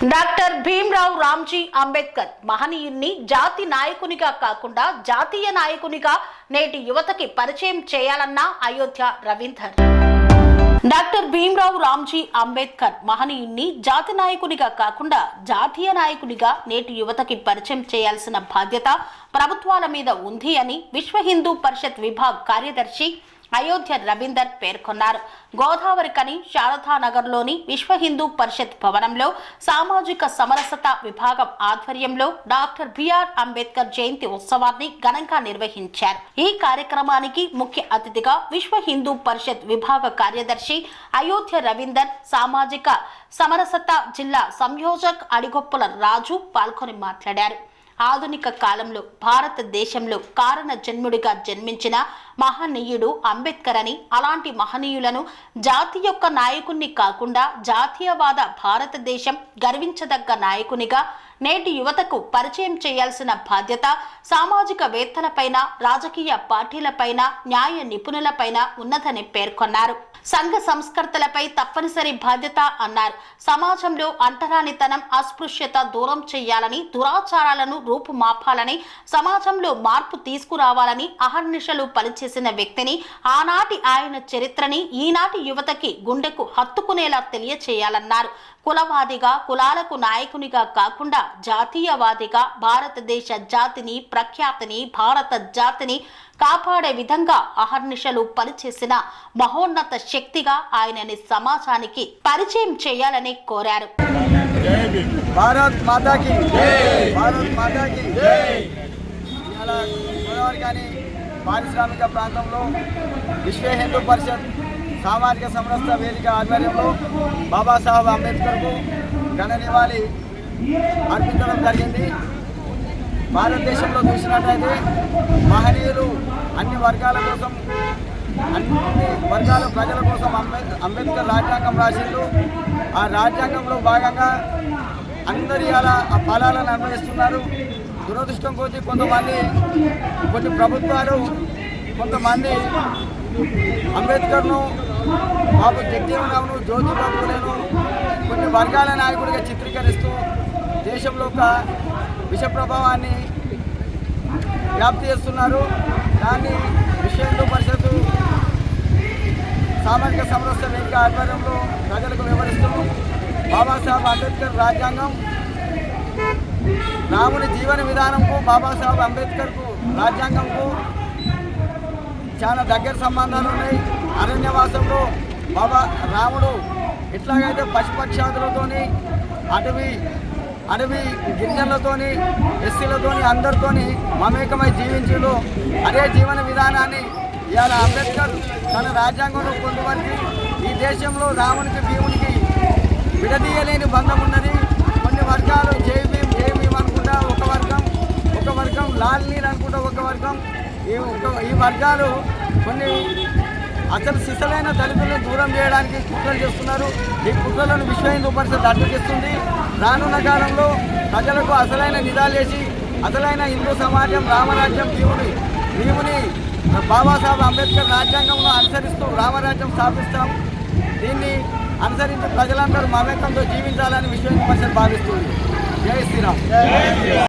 Doctor Bhimrao Ramji Ambedkar మహనీయుణ్ణి జాతి నాయకునిగా కాకుండా జాతీయ నాయకునిగా నేటి యువతకి పరిచయం చేయాలన్న అయోధ్య రవీందర్. డాక్టర్ భీమ్రావు రామ్జీ అంబేద్కర్ మహనీయుణ్ణి జాతి నాయకునిగా కాకుండా జాతీయ నాయకునిగా నేటి యువతకి పరిచయం చేయాల్సిన బాధ్యత ప్రభుత్వాల మీద ఉంది అని విశ్వ హిందూ పరిషత్ విభాగ్ కార్యదర్శి అయోధ్య రవీందర్ పేర్కొన్నారు. గోదావరి కని శారదానగర్లోని విశ్వ హిందూ పరిషత్ భవనంలో సామాజిక సమరసత విభాగం ఆధ్వర్యంలో డాక్టర్ బిఆర్ అంబేద్కర్ జయంతి ఉత్సవాన్ని ఘనంగా నిర్వహించారు. ఈ కార్యక్రమానికి ముఖ్య అతిథిగా విశ్వ హిందూ పరిషత్ విభాగ కార్యదర్శి అయోధ్య రవీందర్ సామాజిక సమరసత జిల్లా సంయోజక్ అడిగొప్పుల రాజు పాల్గొని మాట్లాడారు. ఆధునిక కాలంలో భారతదేశంలో కారణ జన్ముడిగా జన్మించిన మహనీయుడు అంబేద్కర్ అని అలాంటి మహనీయులను జాతి యొక్క నాయకుణ్ణి కాకుండా జాతీయవాద భారతదేశం గర్వించదగ్గ నాయకునిగా నేటి యువతకు పరిచయం చేయాల్సిన బాధ్యత సామాజిక వేత్తలపైన రాజకీయ పార్టీలపైన న్యాయ నిపుణులపైన ఉన్నదని పేర్కొన్నారు. సంఘ సంస్కర్తలపై తప్పనిసరి బాధ్యత అన్నారు. సమాజంలో అంటరానితనం అస్పృశ్యత దూరం చేయాలని దురాచారాలను రూపుమాపాలని సమాజంలో మార్పు తీసుకురావాలని అహర్నిశలు పనిచేసిన వ్యక్తిని ఆనాటి ఆయన చరిత్రని ఈనాటి యువతకి గుండెకు హత్తుకునేలా తెలియచేయాలన్నారు. కులవాదిగా కులాలకు నాయకునిగా కాకుండా జాతీయవాదిగా భారతదేశ జాతిని ప్రఖ్యాతిని భారత జాతిని కాపాడే విధంగా అహర్నిశలు పనిచేసిన మహోన్నత శక్తిగా ఆయనని సమాజానికి పరిచయం చేయాలని కోరారు. భారత్ మాతాకి భారత్ మాతాకి ఇవాళ గోదావరి కానీ పారిశ్రామిక ప్రాంతంలో విశ్వ హిందూ పరిషత్ సామాజిక సమరస్త వేదిక ఆధ్వర్యంలో బాబాసాహెబ్ అంబేద్కర్కు ఘన నివాళి అర్పించడం జరిగింది. భారతదేశంలో చూసినట్లయితే మహనీయులు అన్ని వర్గాల కోసం అన్ని వర్గాల ప్రజల కోసం అంబే అంబేద్కర్ రాజ్యాంగం రాసిండు. ఆ రాజ్యాంగంలో భాగంగా అందరి అలా ఆ ఫలాలను అనుభవిస్తున్నారు దురదృష్టం కొద్దీ కొంతమంది కొన్ని ప్రభుత్వాలు కొంతమంది అంబేద్కర్ను బాబు జగజీవనరావును జ్యోతిబాబు పూలేను కొన్ని వర్గాల నాయకుడిగా చిత్రీకరిస్తూ దేశంలో ఒక విష ప్రభావాన్ని వ్యాప్తి చేస్తున్నారు. దాన్ని విషయంలో పరిషత్తు సామాజిక సమరస్య వేదిక ఆధ్వర్యంలో ప్రజలకు వివరిస్తూ బాబాసాహెబ్ అంబేద్కర్ రాజ్యాంగం రాముని జీవన విధానంకు బాబాసాహెబ్ అంబేద్కర్కు రాజ్యాంగంకు చాలా దగ్గర సంబంధాలు ఉన్నాయి. అరణ్యవాసంలో బాబా రాముడు ఎట్లాగైతే పశుపక్షాదులతోని అటవీ అడవి గిరిజనులతోని ఎస్సీలతోని అందరితోని మమేకమై జీవించుడు అదే జీవన విధానాన్ని ఇవాళ అంబేద్కర్ తన రాజ్యాంగంలో పొందుపరిచి ఈ దేశంలో రామునికి భీమునికి విడదీయలేని బంధం ఉన్నది కొన్ని వర్గాలు జై భీం జై భీం అనుకుంటా ఒక వర్గం ఒక వర్గం లాల్ నీర్ అనుకుంటా ఈ ఈ వర్గాలు కొన్ని అసలు సిసలైన దళితులను దూరం చేయడానికి కుట్రలు చేస్తున్నారు. ఈ కుట్రలను విశ్వ హిందూ పరిషత్ అడ్డుకిస్తుంది రానున్న కాలంలో ప్రజలకు అసలైన నిదాలు చేసి అసలైన హిందూ సమాజం రామరాజ్యం దేవుని భీముని బాబాసాహెబ్ అంబేద్కర్ రాజ్యాంగంలో అనుసరిస్తూ రామరాజ్యం స్థాపిస్తాం. దీన్ని అనుసరించి ప్రజలందరూ మమేకంతో జీవించాలని విశ్వ హిందూ పరిషత్ భావిస్తుంది. జై శ్రీరామ్.